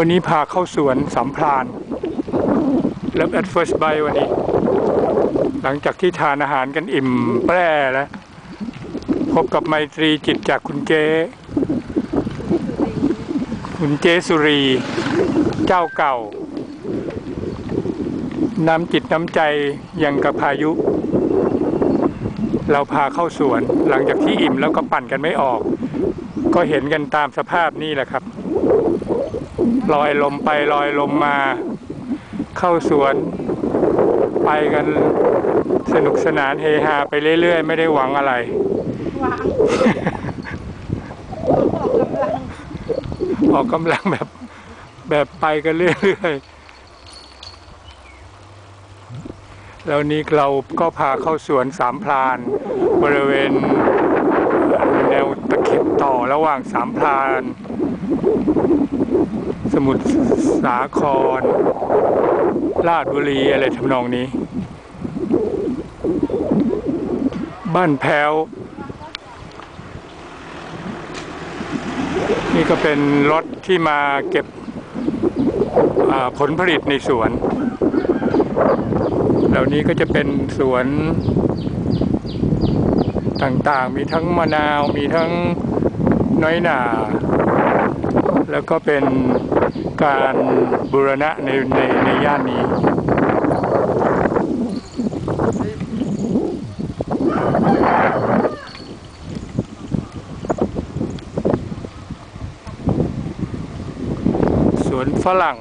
วันนี้พาเข้าสวนสัมพรานแล้ว at first bite วันนี้ หลังจากที่ทานอาหารกันอิ่มแปร่แล้ว พบกับไมตรีจิตจากคุณเจคุณเจสุรี เจ้าเก่า น้ำจิตน้ำใจยังกับพายุ เราพาเข้าสวน หลังจากที่อิ่มแล้วก็ปั่นกันไม่ออก ก็เห็นกันตามสภาพนี่แหละครับ ลอยลมไปลอยลมมา เข้าสวน ไปกันสนุกสนานเฮฮาไปเรื่อยๆ ไม่ได้หวังอะไรวางออกกำลังออกกำลังแบบแบบไปกันเรื่อยๆ แล้วนี้เราก็พาเข้าสวนสามพราน บริเวณแนวตะเข็บต่อระหว่างสามพราน สมุทรสาครลาดบุรีอะไรทำนองนี้ บ้านแพ้ว นี่ก็เป็นรถที่มาเก็บผลผลิตในสวน เหล่านี้ก็จะเป็นสวนต่างๆ มีทั้งมะนาว มีทั้งน้อยหนา แล้วก็เป็น การบูรณะในในในย่านนี้สวนฝรั่ง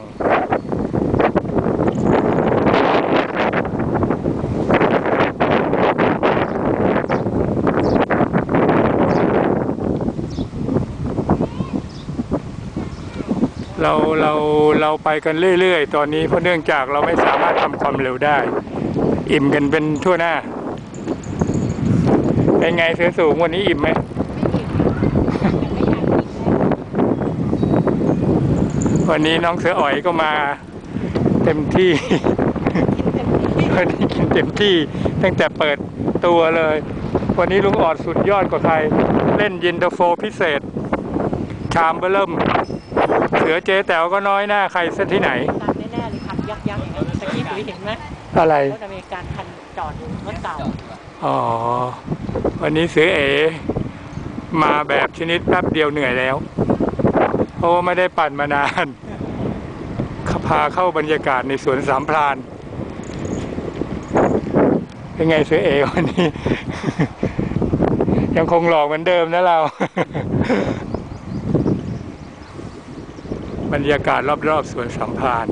เราเราเราไปกันเรื่อยๆ ตอนนี้เพราะเนื่องจากเราไม่สามารถทำความเร็วได้ อิ่มกันเป็นทั่วหน้า เป็นไงเสือสูงวันนี้อิ่มไหมวันนี้น้องเสืออ๋อยก็มาเต็มที่วันนี้กินเต็มที่ตั้งแต่เปิดตัวเลย วันนี้ลุงออดสุดยอดกว่าใคร เล่นยินเตอร์โฟพิเศษ ชามเบอร์เริ่ม เสือเจ๊แต๋วก็น้อยหน้าใครเส้นที่ไหน ตันแน่ๆเลยคันยักษ์ยักษ์อย่างนี้ตะกี้ปุ๋ยเห็นไหมอะไร รถอเมริกันคันจอดอยู่รถเก่าอ๋อ วันนี้เสือเอ มาแบบชนิดแป๊บเดียวเหนื่อยแล้ว เพราะว่าไม่ได้ปั่นมานานพาเข้าบรรยากาศในสวนสามพราน เป็นไงเสือเอวันนี้ ยังคงหลอกเหมือนเดิมนะเรา บรรยากาศรอบๆสวนสัมพราน